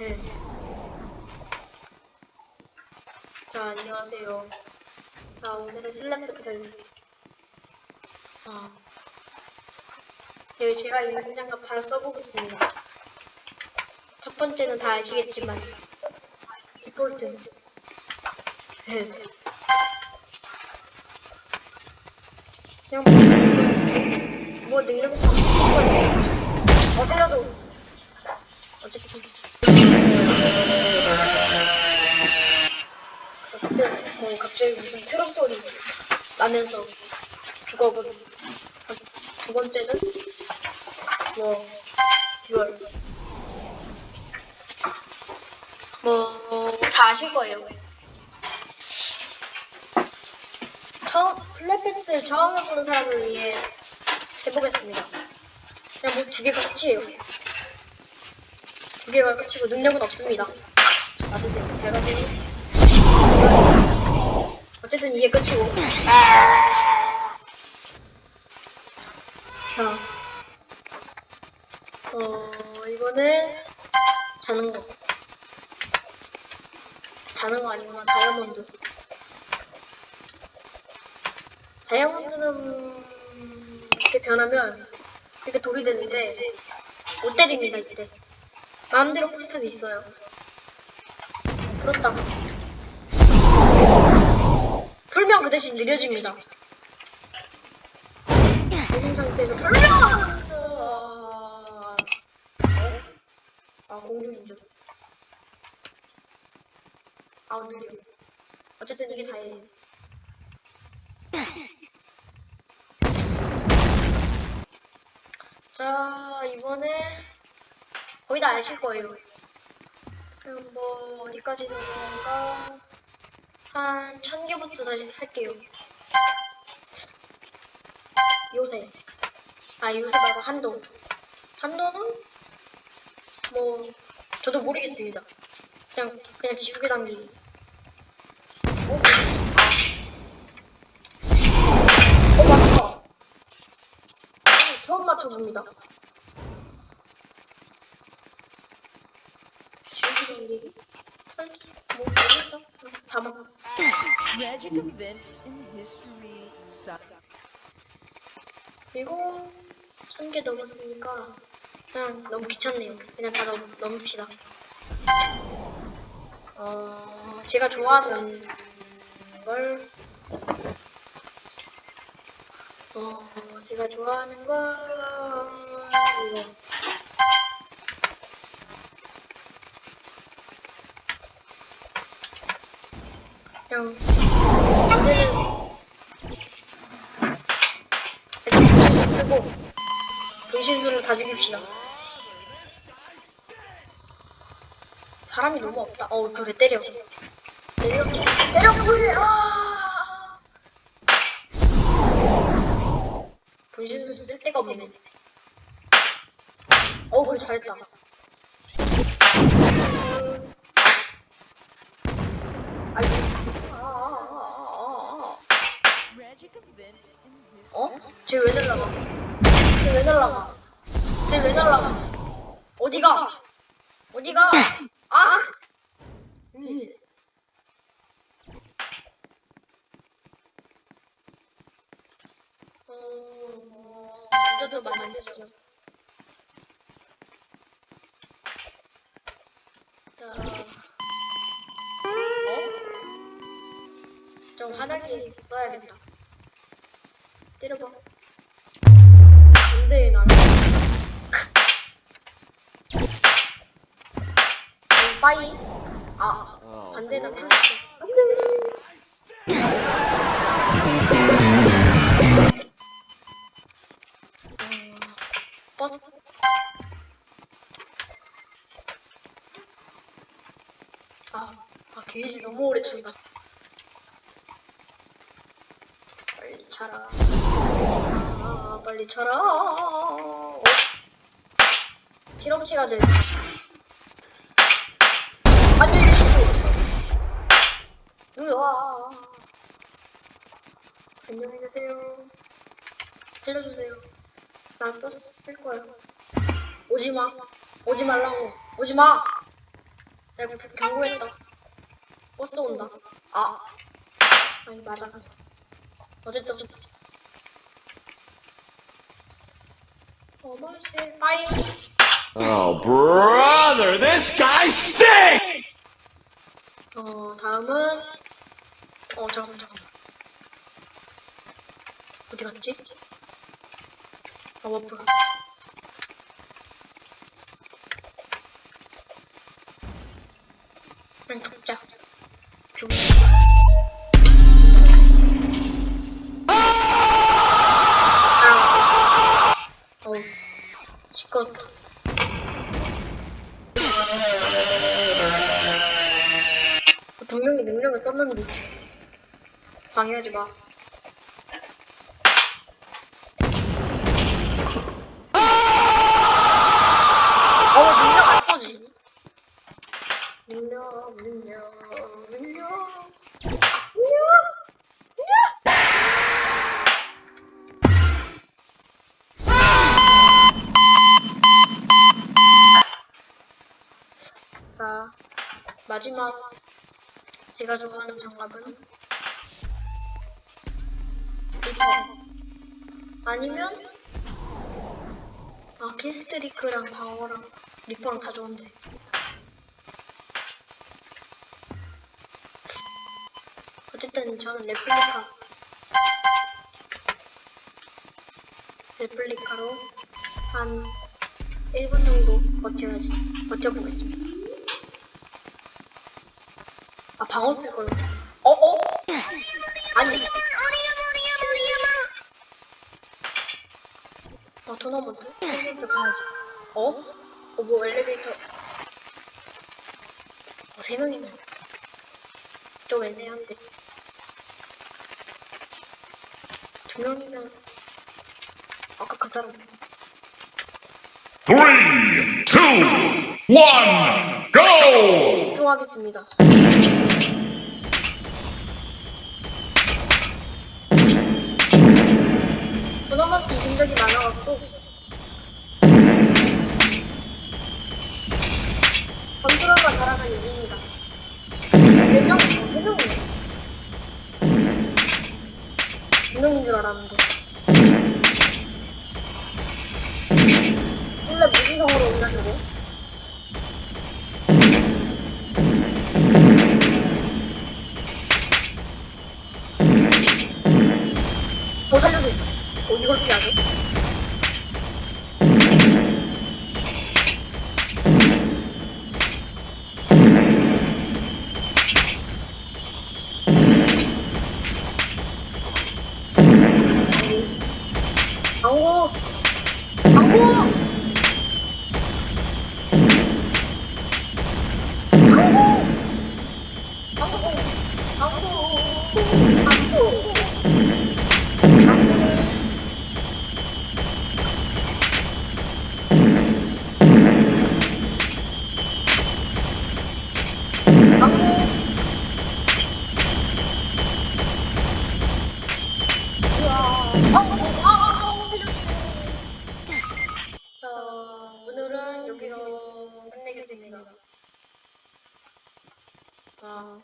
네. 자, 안녕하세요. 아, 오늘은 슬램 배틀. 아. 네, 제가 이 문장갑 다 써보겠습니다. 첫 번째는 다 아시겠지만, 디폴트. 네. 그냥 뭐, 뭐 능력 어, 살려줘. 어쨌든. 어쨌든, 뭐, 갑자기 무슨 트럭 소리 나면서 죽어버리고. 두 번째는, 뭐, 듀얼. 뭐, 다 아실 거예요. 처음, 플랫배틀 처음 해보는 사람을 위해 해보겠습니다. 그냥 뭐두 개가 끝이에요. 두 개가 끝이고 능력은 없습니다. 맞으세요. 잘 가세요. 어쨌든 이게 끝이고. 자, 어 이거는 자는 거. 자는 거 아니구나. 다이아몬드. 다이아몬드는 이렇게 변하면 이렇게 돌이 되는데 못 때립니다 이때. 마음대로 풀 수도 있어요. 풀었다. 풀면 그 대신 느려집니다. 느린 상태에서 풀면! 아, 공중인줄. 아, 느려. 어쨌든 이게 다예요. 자, 이번에 거의 다 아실 거예요. 그럼 뭐 어디까지 건가? 한 천 개부터 다시 할게요. 요새. 아 요새 말고 한도. 한도는 뭐 저도 모르겠습니다. 그냥 그냥 지우개 당기기. 어? 어 맞다. 어, 처음 맞춰봅니다. 뭐 모르겠다. 잡아. Tragic events in history. 그리고 천 개 넘었으니까 그냥 너무 귀찮네요. 그냥 다 넘, 넘읍시다. 어, 제가 좋아하는 걸, 어, 제가 좋아하는 걸, 이거. 오늘은 분신술 쓰고 분신술을 다 죽입시다. 사람이 너무 없다. 어 그래 때려. 때려. 때려 그래. 아. 분신술 쓸 데가 없네. 어 그래 잘했다. 아이고. 아, 아, 아, 아, 아. Tragic events in history. 어? 쟤 왜 날라가? 쟤 왜 날라가? 쟤 왜 날라가? 어디가? 어디가? 아! 음. 어. 자, 어? 좀 화나게 써야겠다. 때려봐. 안 돼 나는. 어, 빠이. 아 반대는 풀렸어. 안돼. 어, 버스. 아, 아 게이지 너무 오래 찬다. 빨리 차라. 아, 빨리 차라. 어? 실험시가 돼. 안녕히 계십시오. 으아. 안녕히 계세요. 살려주세요. 나 버스 쓸 거야. 오지 마. 오지 말라고. 오지 마. 내가 경고했다. 버스 온다. 아. 아니, 맞아. 어쨌든. 어머실 빠이. Oh, brother, this guy stinks! 어, 다음은. 어, 잠깐만, 잠깐만. 어디 갔지? 아, 워플. 그냥 덮자. 시끄럽다. 분명히 능력을 썼는데 방해하지 마. 어 능력 안 써지. 능력 능력 능력 능력 능력. 자 마지막 제가 좋아하는 장갑은? 리퍼. 아니면 아 키스트리크랑 방어랑 리퍼랑 다 좋은데. 어쨌든 저는 레플리카. 레플리카로 한 1분 정도 버텨야지. 버텨보겠습니다. 아 방어 쓸 걸. 어 어? 아니. 어 토너먼트? 토너먼트 가야지. 어? 어 뭐 엘리베이터. 어 세 명이네. 좀 애매한데. 두 명이면 아까 그 사람. Three, two, one, go! 집중하겠습니다. 토너먼트 이긴 적이 많아갖고 컨트롤만 잘하면 이깁니다. 몇 명이요? 세 명이요? 두 명인 줄 알았는데. 실내 무지성으로 저거? 여